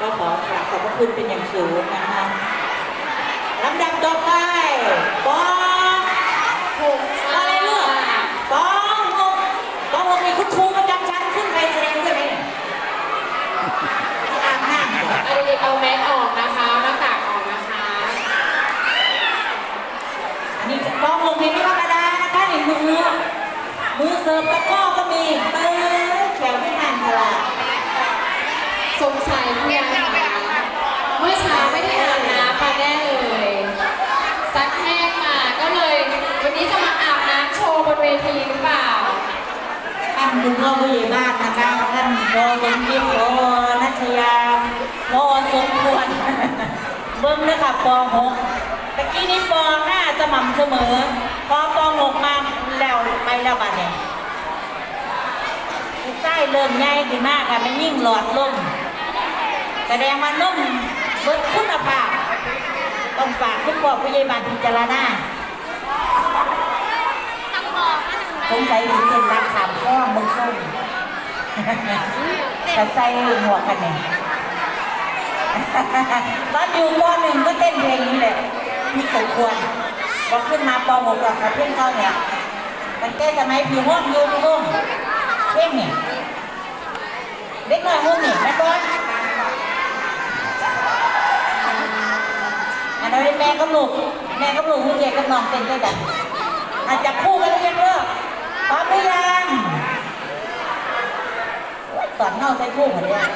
ก็ขอกราบขอบพระคุณเป็นอย่างสูงนะคะลำดับต่อไปปอถูกอะไรลูกปอหกปอหกมีคุณครูประจำชั้นขึ้นไปแสดงด้วยไหมเนี่ยที่อ่างห้างก่อนเอาเด็กๆเอาแมสออกนะคะหน้ากากออกนะคะ อันนี้ปอหกนี่ไม่ธรรมดานะคะนี่มือมือเสิร์ฟตะกร้อก็มีเออแขวไม่ห่างตลาด สงสัยคุณยายเมื่อเช้าไม่ได้อาบน้ำมาแน่เลยซักแห้งมาก็เลย วันนี้จะมาอาบน้ำโชว์บนเวทีหรือเปล่าท่านคุณพ่อผู้ใหญ่บ้านนะคะท่านรอสมยิบรอนัชยารอสมควรเบิ้งนะคะป .6 ตะกี้นี้ป .5 สม่ำเสมอพอป .6 มาแล้วไปแล้วบัดเนี่ยใต้เริ่มใหญ่ขึ้นมากค่ะมันยิ่งหลอดลม แสดงว่านุ่มเบิดคุณภาพต้องฝากคุณพ่อผู้ใหญ่บ้านพิจารณาสงสัยถึงเป็นรักขามข้อมึงส้มแต่ใส่หมวกกันเนี่ยตอนอยู่ปหนึ่งก็เต้นเพลงนี้แหละมีสมควรพอขึ้นมาปหกกับเพลงเขาเนี่ยมันแก้สมัยพี่ห้องอยู่พี่ห้องเพลงเนี่ยเด็กน้อยห้องเนี่ยแม่บอล อันนั้นแม่กับลูกแม่กับลูกหุ่นใหญ่กับน้องเต้นด้วยกันอาจจะคู่กันเรียกเลิกพร้อมหรือยังตอนเงาใส่คู่เหมือนเดิม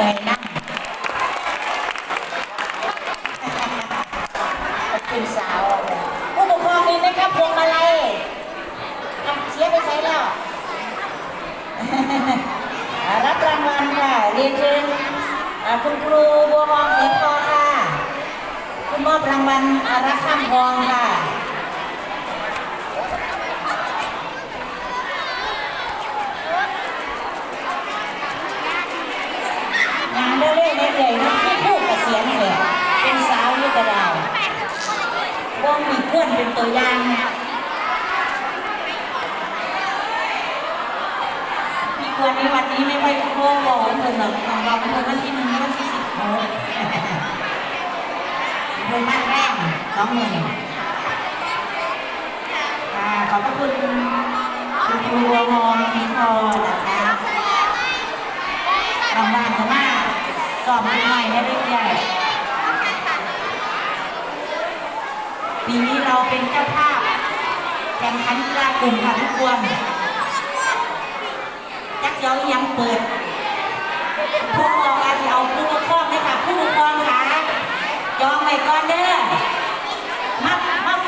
เลยนะคุณสาวผู้ปกครองนี่นะครับพวงมาลัยเสียไปใช้แล้ว รับรางวัลค่ะ เรียนเชิญคุณครูบัวมองเสียพอค่ะ คุณมอบรางวัลอารักข้ามทองค่ะ มีเพื่อนเป็นตัวอย่างเนี่ยมีควรในวันนี้ไม่ค่อยโค้งบอกเพิ่นหรอกของเราเป็นวันที่หนึ่งวันที่สิบหกเพิ่นมากแรงสองหมื่นค่ะขอบพระคุณคุณครูวมอมีพอนะคะบางบ้านก็มาสอบใหม่ๆได้ เราเป็นเจ้าภาพแข่งขันกีฬากลุ่มค่ะทุกคนยักย้ายังเปิดผู้ปกครองอาจจะเอาผู้ปกครองไหมคะผู้ปกครองคะยองไว้ก่อนเด้อ